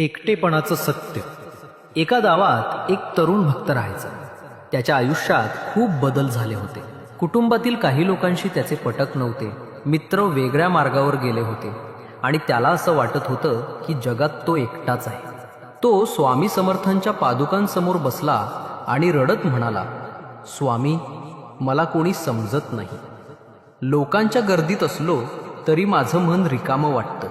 एकटेपणाचं सत्य. एका गावात एक तरुण भक्त राहायचा. त्याच्या आयुष्यात खूप बदल झाले होते. कुटुंबातील काही लोकांशी त्याचे पटक नव्हते. मित्र वेगळ्या मार्गावर गेले होते. आणि त्याला असं वाटत होतं की जगात तो एकटाच आहे. तो स्वामी समर्थांच्या पादुकांसमोर बसला आणि रडत म्हणाला स्वामी मला कोणी समजत नाही. लोकांच्या गर्दीत असलो तरी माझं मन रिकामं वाटतं.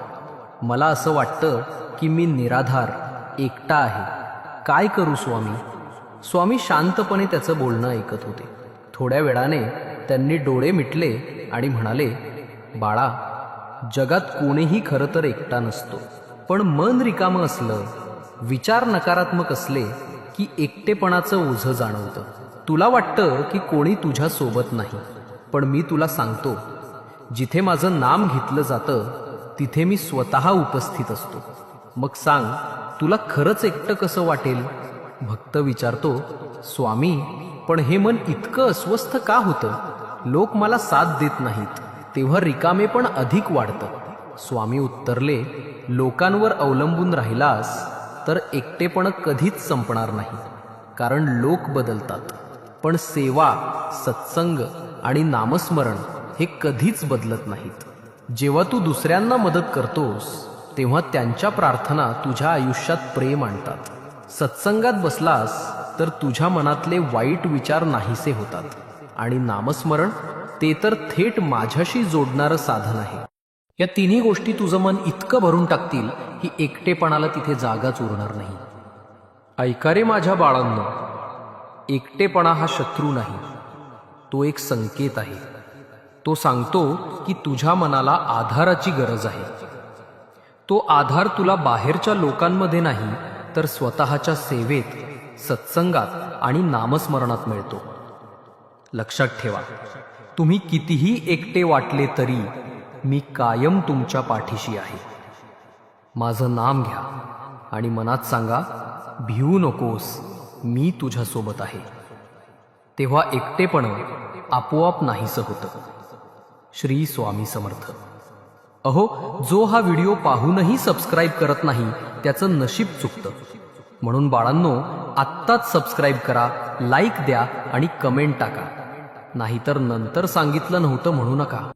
मला असं वाटतं की मी निराधार एकटा आहे. काय करू स्वामी? स्वामी शांतपणे त्याचं बोलणं ऐकत होते. थोड्या वेळाने त्यांनी डोळे मिटले आणि म्हणाले बाळा जगात कोणीही खरं तर एकटा नसतो. पण मन रिकामं असलं विचार नकारात्मक असले की एकटेपणाचं ओझं जाणवतं. तुला वाटतं की कोणी तुझ्या सोबत नाही. पण मी तुला सांगतो जिथे माझं नाम घेतलं जातं तिथे मी स्वतः उपस्थित असतो. मग सांग तुला खरंच एकटं कसं वाटेल? भक्त विचारतो स्वामी पण हे मन इतकं अस्वस्थ का होतं? लोक मला साथ देत नाहीत तेव्हा रिकामे पण अधिक वाढतं. स्वामी उत्तरले लोकांवर अवलंबून राहिलास तर एकटेपण कधीच संपणार नाही कारण लोक बदलतात. पण सेवा सत्संग आणि नामस्मरण हे कधीच बदलत नाहीत. जेव्हा तू दुसऱ्यांना मदत करतोस तेव्हा त्यांच्या प्रार्थना तुझ्या आयुष्यात प्रेम आणतात. सत्संगात बसलास तर तुझ्या मनातले वाईट विचार नाहीसे होतात. आणि नामस्मरण ते तर थेट माझ्याशी जोडणारं साधन आहे. या तिन्ही गोष्टी तुझं मन इतकं भरून टाकतील की एकटेपणाला तिथे जागाच उरणार नाही. ऐका रे माझ्या बाळांनो एकटेपणा हा शत्रू नाही. तो एक संकेत आहे. तो सांगतो की तुझ्या मनाला आधाराची गरज आहे. तो आधार तुला बाहेरच्या लोकांमध्ये नाही तर स्वतःच्या सेवेत सत्संगात आणि नामस्मरणात मिळतो. लक्षात ठेवा तुम्ही कितीही एकटे वाटले तरी मी कायम तुमच्या पाठीशी आहे. माझं नाम घ्या आणि मनात सांगा भिवू नकोस मी तुझ्यासोबत आहे. तेव्हा एकटेपण आपोआप नाहीसं होतं. श्री स्वामी समर्थ. अहो जो हा व्हिडिओ पाहूनही सबस्क्राईब करत नाही त्याचं नशीब चुकतं. म्हणून बाळांनो आत्ताच सबस्क्राईब करा लाईक द्या आणि कमेंट टाका. नाहीतर नंतर सांगितलं नव्हतं म्हणू नका.